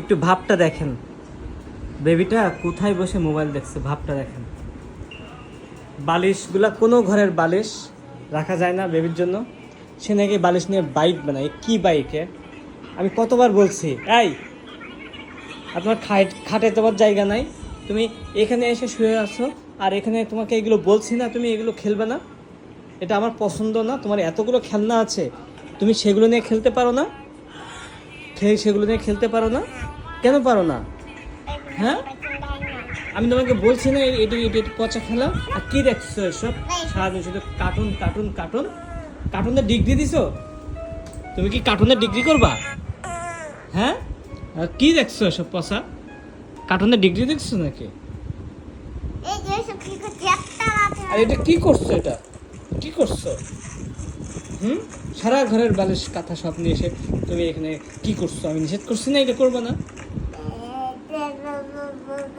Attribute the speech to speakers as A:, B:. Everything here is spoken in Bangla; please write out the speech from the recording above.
A: একটু ভাবটা দেখেন। বেবিটা কোথায় বসে মোবাইল দেখছে? ভাবটা দেখেন। বালিশগুলা কোনো ঘরের বালিশ রাখা যায় না বেবির জন্য। সে নাকি বালিশ নিয়ে বাইক বানায়। কি বাইকে আমি কতবার বলছি, এই, আপনার খাট খাটে তোমার জায়গা নাই। তুমি এখানে এসে শুয়ে আছো আর এখানে তোমাকে এগুলো বলছি না, তুমি এগুলো খেলবে না। এটা আমার পছন্দ না, তোমার এতগুলো খেলনা আছে। তুমি সেগুলো নিয়ে খেলতে পারো না। সেগুলো নিয়ে খেলতে পারো না। কেন পারো না? হ্যাঁ? আমি তোমাকে বলছি না এটি এটি পচা খেলা? আর কি দেখছ এসব? সারাদিন শুধু কার্টুন কার্টুন কার্টুন কার্টুনের ডিগ্রি দিছো? তুমি কি কার্টুনের ডিগ্রি করবা? হ্যাঁ? কি দেখছ এসব পচা? কার্টুনের ডিগ্রি দেখছ নাকি? আর এটা কি করছ এটা? কি করছ? হুম? সারা ঘরের বালিশ কাঁথা সব নিয়ে এসে তুমি এখানে কি করছ? আমি নিষেধ করছি না এটা করব না। Yeah,